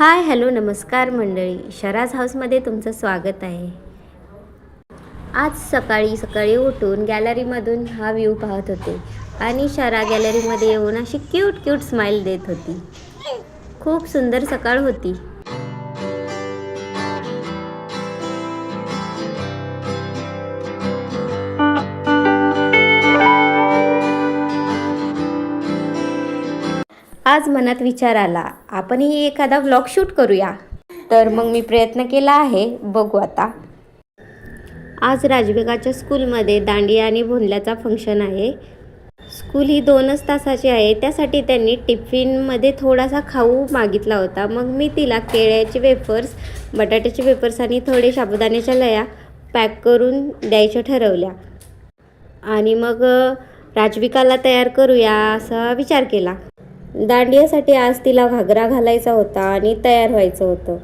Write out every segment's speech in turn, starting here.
Hi hello नमस्कार मंडळी. शराज हाऊसमध्ये तुमचं स्वागत आहे. आज सकाळी सकाळी उठून गॅलरीमधून हा व्ह्यू पाहत होते आणि शरा गॅलरीमध्ये येऊन अशी क्यूट क्यूट स्माईल देत होती. खूप सुंदर सकाळ होती. आज मनात विचार आला आपणही एखादा व्लॉग शूट करूया. तर मग मी प्रयत्न केला आहे बघू आता. आज राजबेगाच्या स्कूलमध्ये दांडिया आणि भोंडल्याचा फंक्शन आहे. स्कूल ही दोनच तासाची आहे त्यासाठी त्यांनी टिफिनमध्ये थोडासा खाऊ मागितला होता. मग मी तिला केळ्याचे वेफर्स बटाट्याचे वेफर्स आणि थोडे साबुदाण्याच्या लया पॅक करून द्यायच्या ठरवल्या. आणि मग राजविकाला तयार करूया असा विचार केला. दांडियासाठी आज तिला घागरा घालायचा होता आणि तयार व्हायचं होतं.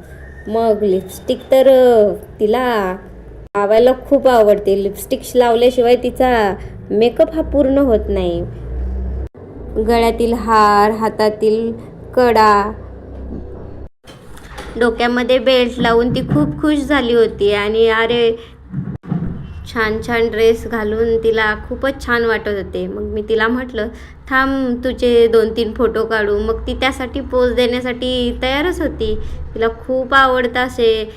मग लिपस्टिक तर तिला लावायला खूप आवडते. लिपस्टिक लावल्याशिवाय तिचा मेकअप हा पूर्ण होत नाही. गळ्यातील हार हातातील कडा डोक्यामध्ये बेल्ट लावून ती खूप खुश झाली होती. आणि अरे छान छान ड्रेस घालून तिला खूपच छान वाटत होते. मग मी तिला म्हटलं थांब तुझे दोन तीन फोटो काढू. मग ती त्यासाठी पोज देण्यासाठी तयारच होती. तिला खूप आवडतं असे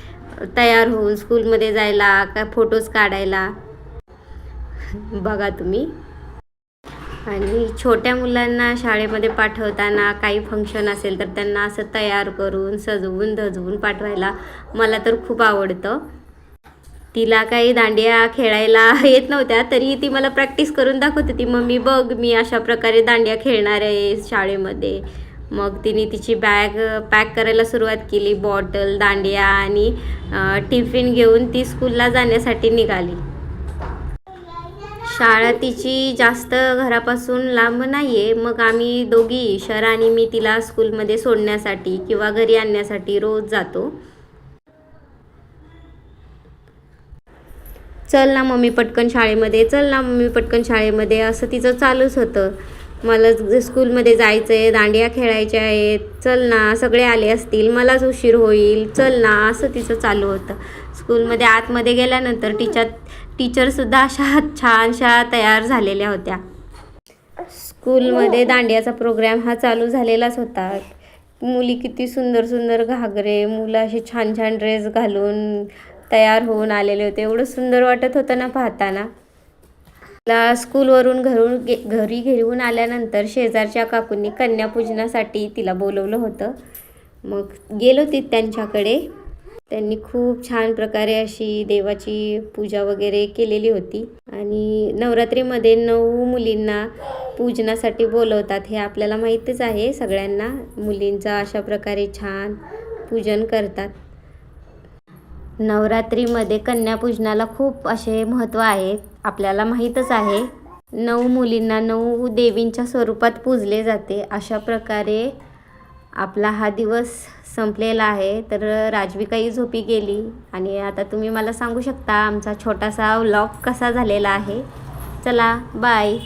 तयार होऊन स्कूलमध्ये जायला का फोटोज काढायला. बघा तुम्ही. आणि छोट्या मुलांना शाळेमध्ये पाठवताना काही फंक्शन असेल तर त्यांना असं तयार करून सजवून धजवून पाठवायला मला तर खूप आवडतं. तिला काही दांडिया खेळायला येत नव्हत्या तरी ती मला प्रॅक्टिस करून दाखवत. होती मम्मी बघ मी अशा प्रकारे दांडिया खेळणार आहे शाळेमध्ये. मग तिने तिची बॅग पॅक करायला सुरुवात केली बॉटल दांडिया आणि टिफिन घेऊन ती स्कूलला जाण्यासाठी निघाली. शाळा तिची जास्त घरापासून लांब नाही आहे मग आम्ही दोघी शर आणि मी तिला स्कूलमध्ये सोडण्यासाठी किंवा घरी आणण्यासाठी रोज जातो. चल ना मम्मी पटकन शाळेमध्ये चल ना मम्मी पटकन शाळेमध्ये असं तिचं चालूच होतं. मला स्कूलमध्ये जायचं आहे दांडिया खेळायच्या आहेत चल ना सगळे आले असतील मलाच उशीर होईल चल ना असं तिचं चालू होतं. स्कूलमध्ये आतमध्ये गेल्यानंतर टीचर टीचरसुद्धा अशा छानशा तयार झालेल्या होत्या. स्कूलमध्ये दांडियाचा प्रोग्राम हा चालू झालेलाच होता. मुली किती सुंदर सुंदर घागरे मुलं असे छान छान ड्रेस घालून तयार होऊन आलेले होते. एवढं सुंदर वाटत होतं ना पाहताना. मला स्कूलवरून घरून गे घरी घेऊन आल्यानंतर शेजारच्या काकूंनी कन्यापूजनासाठी तिला बोलवलं होतं. मग गेलो ती त्यांच्याकडे. त्यांनी खूप छान प्रकारे अशी देवाची पूजा वगैरे केलेली होती. आणि नवरात्रीमध्ये नऊ मुलींना पूजनासाठी बोलवतात हे आपल्याला माहीतच आहे. सगळ्यांना मुलींचा अशा प्रकारे छान पूजन करतात. नवरात्रीमध्ये कन्यापूजनाला खूप असे महत्त्व आहे आपल्याला माहीतच आहे. नऊ मुलींना नऊ देवींच्या स्वरूपात पूजले जाते. अशा प्रकारे आपला हा दिवस संपलेला आहे. तर राजविकाही झोपी गेली आणि आता तुम्ही मला सांगू शकता आमचा छोटासा व्लॉग कसा झालेला आहे. चला बाय